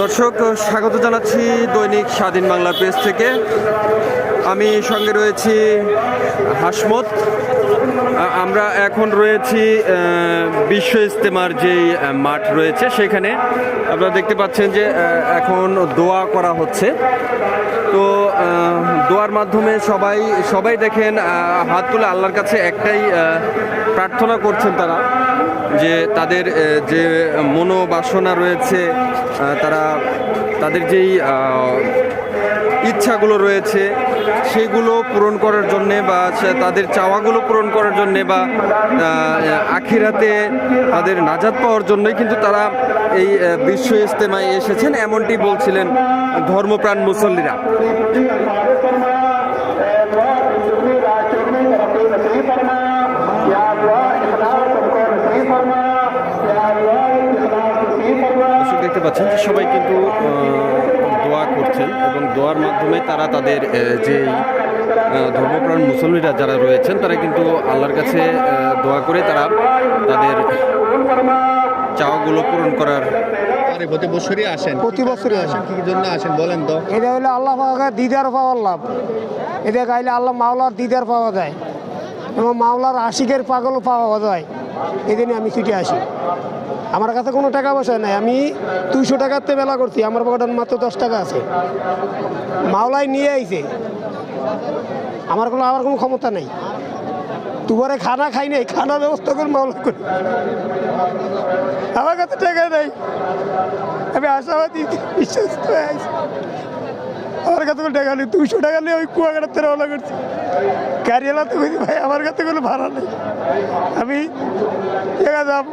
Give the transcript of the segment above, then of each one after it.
দর্শক, স্বাগত জানাচ্ছি দৈনিক স্বাধীন বাংলা পেজ থেকে। আমি সঙ্গে রয়েছি হাসমত। আমরা এখন রয়েছি বিশ্ব ইজতেমার যেই মাঠ রয়েছে, সেখানে। আপনারা দেখতে পাচ্ছেন যে এখন দোয়া করা হচ্ছে। তো দোয়ার মাধ্যমে সবাই সবাই দেখেন হাত তুলে আল্লাহর কাছে একটাই প্রার্থনা করছেন তারা, যে তাদের যে মনোবাসনা রয়েছে তারা, তাদের যেই ইচ্ছাগুলো রয়েছে সেগুলো পূরণ করার জন্যে বা তাদের চাওয়াগুলো পূরণ করার জন্যে বা আখিরাতে তাদের নাজাত পাওয়ার জন্যই কিন্তু তারা এই বিশ্ব ইজতেমায় এসেছেন, এমনটি বলছিলেন ধর্মপ্রাণ মুসল্লিরা। দেখতে পাচ্ছেন সবাই কিন্তু করছেন এবং দোয়ার মাধ্যমে তারা তাদের যেই ধর্মপ্রাণ মুসল্লিরা যারা রয়েছেন তারা কিন্তু আল্লাহর কাছে দোয়া করে তারা তাদের চাওয়াগুলো পূরণ করার প্রতি বছরই আসেন। প্রতি বছরই আসেন। কি জন্য আসেন বলেন তো? এটা হলো আল্লাহ পাকের দিদার পাওয়ার লাভ। এটা গাইলে আল্লাহ মাওলার দিদার পাওয়া যায় এবং মাওলার আশিকের পাগল পাওয়া যায়। এদিনে আমি ছুটে আসি। আমার কাছে কোনো টাকা পয়সা নাই। আমি দুইশো টাকাতে মেলা করছি, আমার পকেটে মাত্র দশ টাকা আছে। মাওলায় নিয়ে আইছে। আমার কোনো আমার কোনো ক্ষমতা নেই। দুবারে খানা খাই নাই, খানা ব্যবস্থা করে মাওলা করি। আমার কাছে টাকা নেই। আমি আশাবাদী, বিশ্বাস করে আইছি। আমার কাছে কোনো টাকা নেই দুশো টাকা নিয়ে ওই কুয়াকাটাতে রওনা করছি। গাড়িওয়ালা তো কইছি, ভাই, আমার কাছে কোনো ভাড়া নেই। আমি টাকা যাব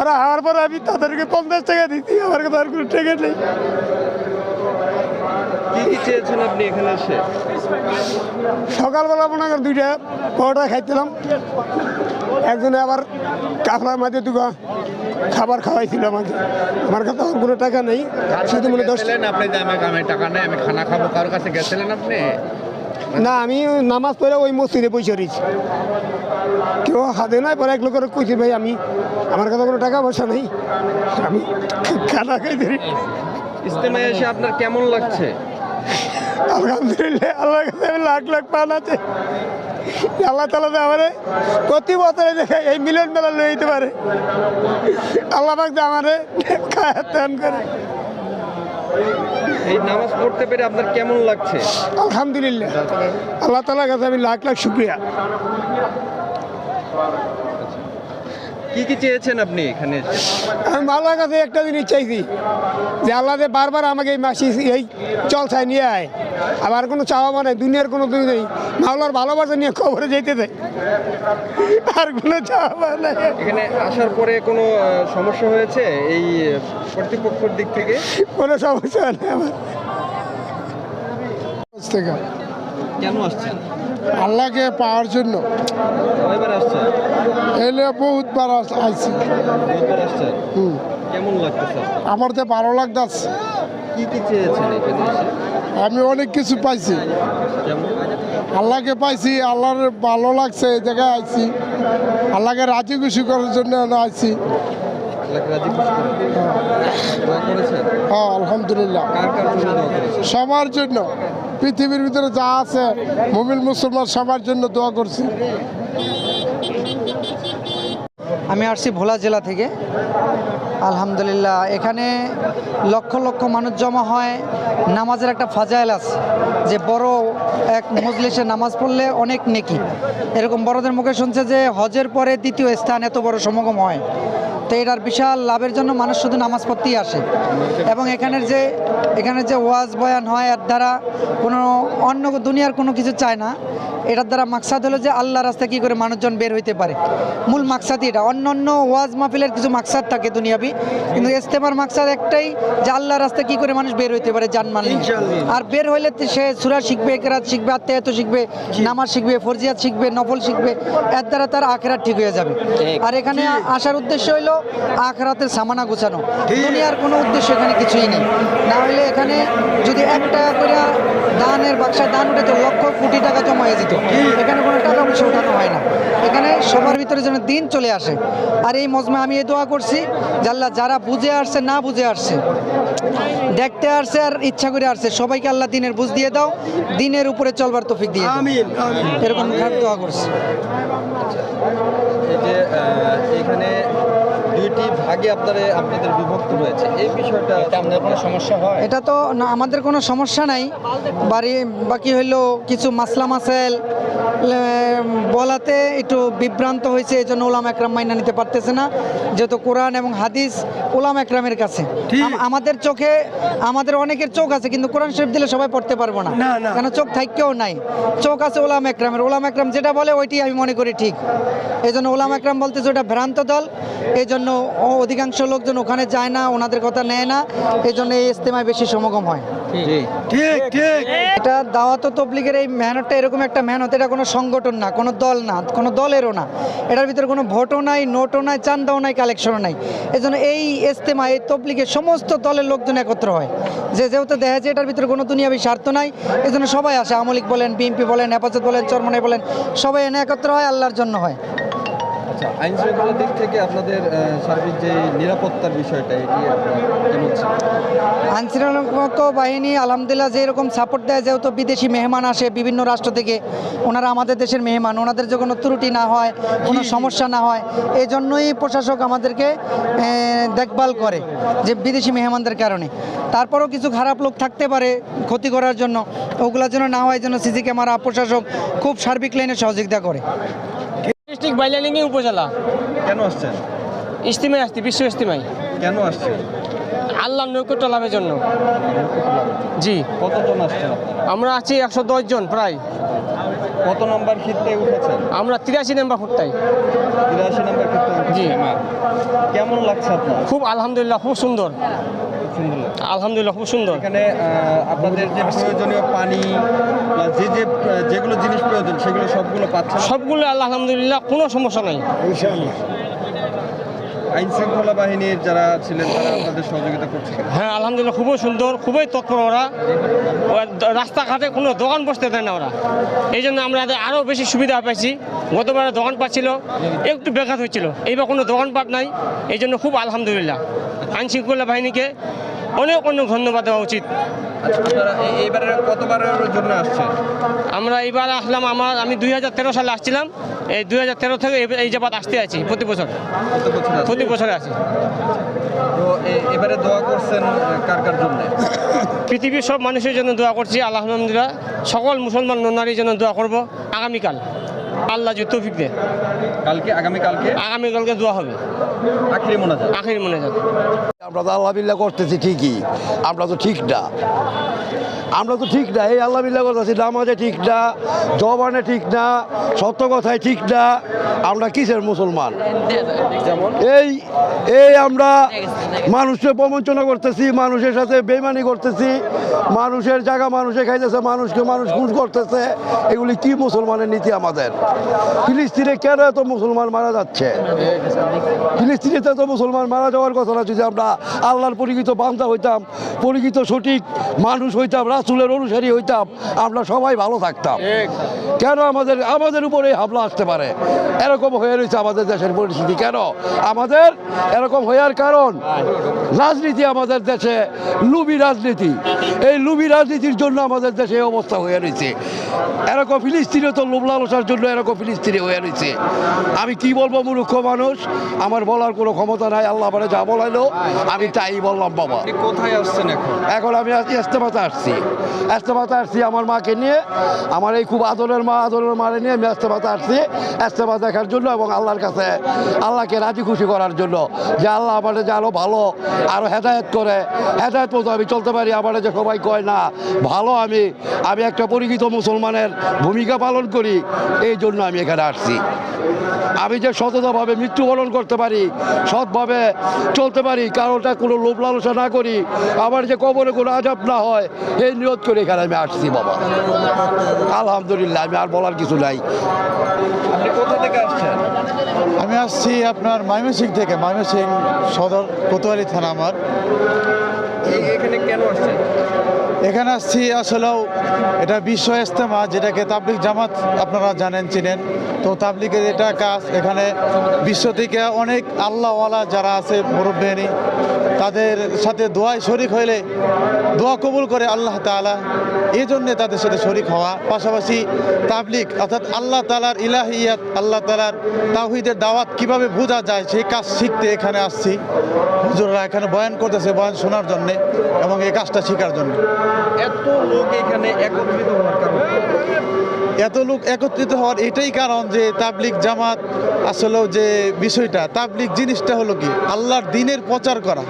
ওরা হওয়ার পরে আমি তাদেরকে পঞ্চাশ টাকা দিচ্ছি আমার কাছে আর কোনো টাকা নেই। কি কি চেয়েছেন আপনি এখানে এসে? সকালবেলা মনে করেন দুইটা পরোটা খাইছিলাম। একজনে আবার কাফলার মাঝে দুটো খাবার খাওয়াইছিল আমাকে। আমার কাছে আর কোনো টাকা নেই। শুধু মনে দশ আপনি আমি টাকা নেই আমি খানা খাব কারোর কাছে গেছিলেন আপনি? না আমি নামাজ পড়ে ওই মসজিদে বসে রয়েছি। কেউ হাতে নাই পরে এক লোকের কইছি ভাই আমি আমার কাছে কোনো টাকা পয়সা নেই। আমি খানা খাইতে ইস্তেমায় এসে আপনার কেমন লাগছে? আলহামদুলিল্লাহ আল্লাহর কাছে আমি লাখ লাখ পান আছে। আল্লাহ তালা তো আমারে প্রতি বছরে দেখে এই মিলন মেলা লয়ে যেতে পারে। আল্লাহ পাক আমারে খায়াতান করে। এই নামাজ পড়তে পেরে আপনার কেমন লাগছে? আলহামদুলিল্লাহ। আল্লাহ তালার কাছে আমি লাখ লাখ শুক্রিয়া। কি কি চেয়েছেন আপনি এখানে? আমি আল্লাহর কাছে একটা জিনিস চাইছি যে আল্লাহ যে বারবার আমাকে এই মাসি এই জলসায় নিয়ে আয়। আবার কোনো চাওয়া মানে দুনিয়ার কোনো দিন নেই। মাওলার ভালোবাসা নিয়ে খবরে যেতে দেয় আর কোনো চাওয়া নাই। এখানে আসার পরে কোনো সমস্যা হয়েছে এই কর্তৃপক্ষের দিক থেকে? কোনো সমস্যা নেই আমার। কেন আসছেন? আল্লাহকে পাওয়ার জন্য। এলে বহুতবার আইছি। হুম। আমার তো ভালো লাগতেছে। আমি অনেক কিছু পাইছি। আল্লাহকে পাইছি আল্লাহর ভালো লাগছে এই জায়গায় আইছি। আল্লাহকে রাজি খুশি করার জন্য আইছি। হ্যাঁ আলহামদুলিল্লাহ। সবার জন্য। পৃথিবীর ভিতরে যা আছে, মুমিন মুসলমান সবার জন্য দোয়া করছি। আমি আসছি ভোলা জেলা থেকে। আলহামদুলিল্লাহ, এখানে লক্ষ লক্ষ মানুষ জমা হয়। নামাজের একটা ফাজাইল আছে, যে বড় এক মজলিসে নামাজ পড়লে অনেক নেকি। এরকম বড়দের মুখে শুনছে যে হজের পরে দ্বিতীয় স্থান এত বড় সমাগম হয়। তো এটার বিশাল লাভের জন্য মানুষ শুধু নামাজ পড়তেই আসে। এবং এখানের যে এখানে যে ওয়াজ বয়ান হয়, এর দ্বারা কোনো অন্য দুনিয়ার কোনো কিছু চায় না। এটার দ্বারা মাকসাদ হলো যে আল্লাহ রাস্তায় কী করে মানুষজন বের হইতে পারে। মূল মাকসাদই এটা। অন্য অন্য ওয়াজ মাহফিলের কিছু মাকসাদ থাকে দুনিয়াবি। কিন্তু ইস্তেমার মাকসাদ একটাই যে আল্লাহ রাস্তায় কী করে মানুষ বের হইতে পারে জানমাল নিয়ে। আর বের হইলে সে সুরা শিখবে কেরাত শিখবে আত্মায়ত শিখবে নামাজ শিখবে ফরজিয়াত শিখবে নফল শিখবে এর দ্বারা তার আখেরাত ঠিক হয়ে যাবে। আর এখানে আসার উদ্দেশ্য হইল আখেরাতের সামানা গোছানো। দুনিয়ার কোনো উদ্দেশ্য এখানে কিছুই নেই। না হলে এখানে যদি এক টাকা করে দানের বাক্সায় দান উঠে তো লক্ষ কোটি টাকা জমা হয়ে পরিচিত এখানে কোনো টাকা পয়সা উঠানো হয় না। এখানে সবার ভিতরে যেন দিন চলে আসে। আর এই মজমা আমি এ দোয়া করছি জাল্লা যারা বুঝে আসছে না বুঝে আসছে দেখতে আসছে আর ইচ্ছা করে আসছে সবাইকে আল্লাহ দিনের বুঝ দিয়ে দাও দিনের উপরে চলবার তফিক দিয়ে। এরকম দোয়া করছি এই যে আহ, এখানে দুইটি আপনারা আপনাদের আপনাদের বিভক্ত রয়েছে। এই বিষয়টা আপনাদের কোনো সমস্যা হয়? এটা তো না আমাদের কোনো সমস্যা নাই। বাড়ি বাকি হইল কিছু মাসলা মাসেল বলাতে একটু বিভ্রান্ত হয়েছে এই জন্য ওলাম একরাম মাইনা নিতে পারতেছে না যেহেতু কোরআন এবং হাদিস ওলাম একরামের কাছে। আমাদের চোখে আমাদের অনেকের চোখ আছে কিন্তু কোরআন শরীফ দিলে সবাই পড়তে পারব না। কেন চোখ থাকতেও নাই। চোখ আছে ওলাম একরামের। ওলাম একরাম যেটা বলে ওইটি আমি মনে করি ঠিক। এই জন্য ওলাম একরাম বলতেছে ওটা ভ্রান্ত দল। এই জন্য অধিকাংশ লোকজন ওখানে যায় না ওনাদের কথা নেয় না। এই জন্য এই ইস্তেমায় বেশি সমাগম হয়। এটা দাওয়াত তবলিগের এই মেহনতটা এরকম একটা মেহনত এটা কোনো সংগঠন না কোনো দল না কোনো দলেরও না। এটার ভিতরে কোনো ভোটও নাই নোটও নাই চান্দাও নাই কালেকশনও নাই। এই জন্য এই ইস্তেমা এই তবলিগের সমস্ত দলের লোকজন একত্র হয়। যে যেহেতু দেখা যায় এটার ভিতরে কোনো দুনিয়াবি স্বার্থ নাই এই জন্য সবাই আসে। আমলিক বলেন বিএনপি বলেন হেফাজত বলেন চরমনে বলেন সবাই এনে একত্র হয় আল্লাহর জন্য হয়। আচ্ছা আইন শৃঙ্খলার দিক থেকে আপনাদের সার্বিক যে নিরাপত্তার বিষয়টা এটি আপনার কেমন আইনশৃঙ্খলা বাহিনী আলহামদুলিল্লাহ যে যেরকম সাপোর্ট দেয় যেহেতু বিদেশি মেহমান আসে বিভিন্ন রাষ্ট্র থেকে ওনারা আমাদের দেশের মেহমান ওনাদের যে কোনো ত্রুটি না হয় কোনো সমস্যা না হয় এই জন্যই প্রশাসক আমাদেরকে দেখভাল করে যে বিদেশি মেহমানদের কারণে। তারপরেও কিছু খারাপ লোক থাকতে পারে ক্ষতি করার জন্য ওগুলোর জন্য না হয় জন্য সিসি ক্যামেরা প্রশাসক খুব সার্বিক লাইনে সহযোগিতা করে। ডিস্ট্রিক্ট বাইলালিঙ্গি উপজেলা। কেন আসছেন? ইস্তিমায় আসছি বিশ্ব ইস্তিমায়। কেন আসছেন? আল্লাহ নৈকট্য লাভের জন্য। জি। কতজন আসছেন? আমরা আছি একশো দশ জন প্রায়। কত নম্বর ক্ষেত্রে উঠেছেন? আমরা তিরাশি নম্বর ফুটতাই তিরাশি নম্বর জি। কেমন লাগছে আপনার? খুব আলহামদুলিল্লাহ খুব সুন্দর। আলহামদুলিল্লাহ খুব সুন্দর। এখানে আপনাদের যে প্রয়োজনীয় পানি যে যে যেগুলো জিনিস প্রয়োজন সেগুলো সবগুলো পাচ্ছেন? সবগুলো আল্লাহ আলহামদুলিল্লাহ কোনো সমস্যা নাই। আইন শৃঙ্খলা বাহিনীর যারা ছিলেন, তারা আপনাদের সহযোগিতা করছে হ্যাঁ আলহামদুলিল্লাহ, খুবই সুন্দর, খুবই তৎপর ওরা। রাস্তাঘাটে কোনো দোকান বসতে দেয় না ওরা। এই জন্য আমরা আরও বেশি সুবিধা পাইছি গতবার দোকান পাচ্ছিল, একটু ব্যাঘাত হয়েছিল। এইবার কোনো দোকানপাট নাই, এই জন্য খুব আলহামদুলিল্লাহ। আইন শৃঙ্খলা বাহিনীকে অনেক অনেক ধন্যবাদ দেওয়া উচিত। আচ্ছা এইবারে আমরা এবার আসলাম আমার আমি দুই হাজার তেরো সালে আসছিলাম। এই দুই হাজার তেরো থেকে এই- জাপাত আসতে আছি প্রতি বছর? প্রতি বছরে আছি এবারে দোয়া করছেন কার কার জন্য? পৃথিবীর সব মানুষের জন্য দোয়া করছি আলহামদুলিল্লাহ। সকল মুসলমান নারীর জন্য দোয়া করব। আগামীকাল। আল্লাহ যে তৌফিক দে। কালকে আগামী কালকে আগামীকালকে দোয়া হবে। আখিরি মোনাজাত। আখির মনে যাক আমরা তো আল্লাহ করতেছি ঠিকই আমরা তো ঠিক না। আমরা তো ঠিক না এই আল্লাহ বিল্লাহ করতেছি নামাজে ঠিক না জবানে ঠিক না সত্য কথায় ঠিক না আমরা কিসের মুসলমান? এই এই আমরা মানুষকে প্রবঞ্চনা করতেছি মানুষের সাথে বেমানি করতেছি মানুষের জায়গা মানুষে খাইতেছে মানুষকে মানুষ খুন করতেছে এগুলি কি মুসলমানের নীতি আমাদের? ফিলিস্তিনে কেন এত মুসলমান মারা যাচ্ছে? ফিলিস্তিনিতে তো মুসলমান মারা যাওয়ার কথা না যদি আমরা আল্লাহর পরিচিত বান্ধা হইতাম পরিচিত সঠিক মানুষ হইতাম রাসুলের অনুসারী হইতাম আমরা সবাই ভালো থাকতাম। কেন আমাদের আমাদের উপরে হামলা আসতে পারে? এরকম হয়ে রয়েছে আমাদের দেশের পরিস্থিতি। কেন? আমাদের এরকম হওয়ার কারণ? রাজনীতি আমাদের দেশে লুবি রাজনীতি। এই লুবি রাজনীতির জন্য আমাদের দেশে এই অবস্থা হয়ে রয়েছে। এরকম ফিলিস্তিনে তো লোভ লালসার জন্য এরকম ফিলিস্তিনি হয়ে রয়েছে। আমি কি বলব মূর্খ মানুষ? আমার বলার কোনো ক্ষমতা নাই আল্লাহ মানে যা বলাইলো আমি তাই বললাম বাবা। কোথায় আসছেন এখন? এখন আমি আজকে ইস্তেমাতে আসছি। ইস্তেমাতে আসছি আমার মাকে নিয়ে। আমার এই খুব আদরের মা, আদরের মারে নিয়ে আমি ইস্তেমাতে আসছি। ইস্তেমা দেখার জন্য এবং আল্লাহর কাছে, আল্লাহকে রাজি খুশি করার জন্য যে আল্লাহ আমাদের যে আরও ভালো আরও হেদায়ত করে। হেদায়ত মতো আমি চলতে পারি আমার যে সবাই কয় না, ভালো আমি। আমি একটা পরিচিত মুসলমানের ভূমিকা পালন করি, এই জন্য আমি এখানে আসছি। আমি যে সততাভাবে মৃত্যুবরণ করতে পারি, সৎভাবে চলতে পারি কারোটা কোনো লোভ লালসা না করি, আমার যে কবরে কোনো আজাব না হয়, এই নিয়ত করে এখানে আমি আসছি বাবা। আলহামদুলিল্লাহ আমি আর বলার কিছু নাই। আপনি কোথা থেকে আসছেন? আমি আসছি আপনার ময়মনসিং থেকে ময়মনসিং সদর কোতোয়ালি থানা আমার। এই- এখানে কেন আসছেন? এখানে আসছি আসলেও এটা বিশ্ব ইস্তেমা যেটাকে তাবলিক জামাত আপনারা জানেন, চিনেন। তো তাবলিকের এটা কাজ, এখানে বিশ্ব থেকে অনেক আল্লাহওয়ালা যারা আছে মুরব্বেনি তাদের সাথে দোয়ায় শরিক হইলে দোয়া কবুল করে আল্লাহ তাআলা এই জন্যে তাদের সাথে শরিক হওয়া। পাশাপাশি তাবলিক অর্থাৎ আল্লাহ তালার ইলাহিয়াত, আল্লাহ তালার তাহিদের দাওয়াত কীভাবে বোঝা যায়, সেই কাজ শিখতে এখানে আসছি। হুজুররা এখানে বয়ান করতেছে বয়ান শোনার জন্যে এবং এই কাজটা শেখার জন্য। এত লোক এখানে একত্রিত হওয়ার কারণ? এত লোক একত্রিত হওয়ার এটাই কারণ যে তাবলিক জামাত আসলেও যে বিষয়টা তাবলিক জিনিসটা হলো কি? আল্লাহর দিনের প্রচার করা।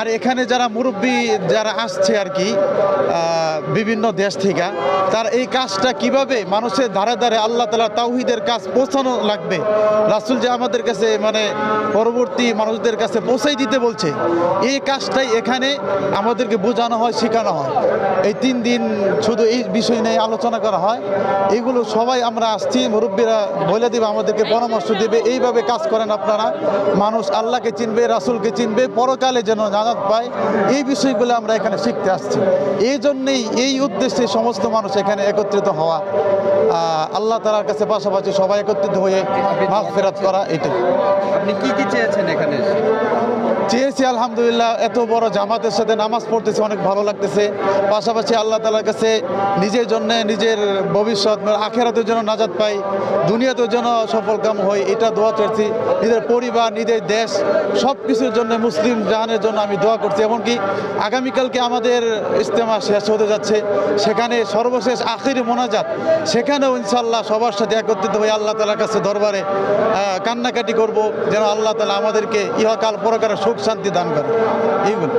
আর এখানে যারা মুরব্বী যারা আসছে আর কি বিভিন্ন দেশ থেকে তার এই কাজটা কীভাবে মানুষের ধারে ধারে আল্লাহ তালা তাওহিদের কাজ পৌঁছানো লাগবে? রাসুল যে আমাদের কাছে মানে পরবর্তী মানুষদের কাছে পৌঁছাই দিতে বলছে, এই কাজটাই এখানে আমাদেরকে বোঝানো হয়, শেখানো হয়। এই তিন দিন শুধু এই বিষয় নিয়ে আলোচনা করা হয়। এগুলো সবাই আমরা আসছি, মুরব্বীরা বলে দেবে, আমাদেরকে পরামর্শ দেবে। এইভাবে কাজ করেন আপনারা। মানুষ আল্লাহকে চিনবে, রাসুলকে চিনবে, পরকালে যেন জানাত পায়। এই বিষয়গুলো আমরা এখানে শিখতে আসছি। এই জন্যেই এই উদ্দেশ্যে সমস্ত মানুষ এখানে একত্রিত হওয়া আল্লাহ তালার কাছে পাশাপাশি সবাই একত্রিত হয়ে মাঘ ফেরাত করা, এটাই। আপনি কি কি চেয়েছেন এখানে? চেয়েছি, আলহামদুলিল্লাহ, এত বড় জামাতের সাথে নামাজ পড়তেছে, অনেক ভালো লাগতেছে। পাশাপাশি আল্লাহ তালার কাছে নিজের জন্য, নিজের ভবিষ্যৎ, আখেরাতের জন্য নাজাত পাই, দুনিয়াতের জন্য সফল কাম হয় এটা দোয়া করছি। নিজের পরিবার, নিজের দেশ সব কিছুর জন্য মুসলিম জাহানের জন্য আমি দোয়া করছি। এমনকি আগামীকালকে আমাদের ইজতেমা শেষ হতে যাচ্ছে, সেখানে সর্বশেষ আখির মোনাজাত, সেখানেও ইনশাল্লাহ সবার সাথে একত্রিত হয়ে আল্লাহ তালার কাছে দরবারে কান্নাকাটি করব, যেন আল্লাহ তালা আমাদেরকে ইহকাল পরকারে সুখ শান্তি দান করে এইগুলো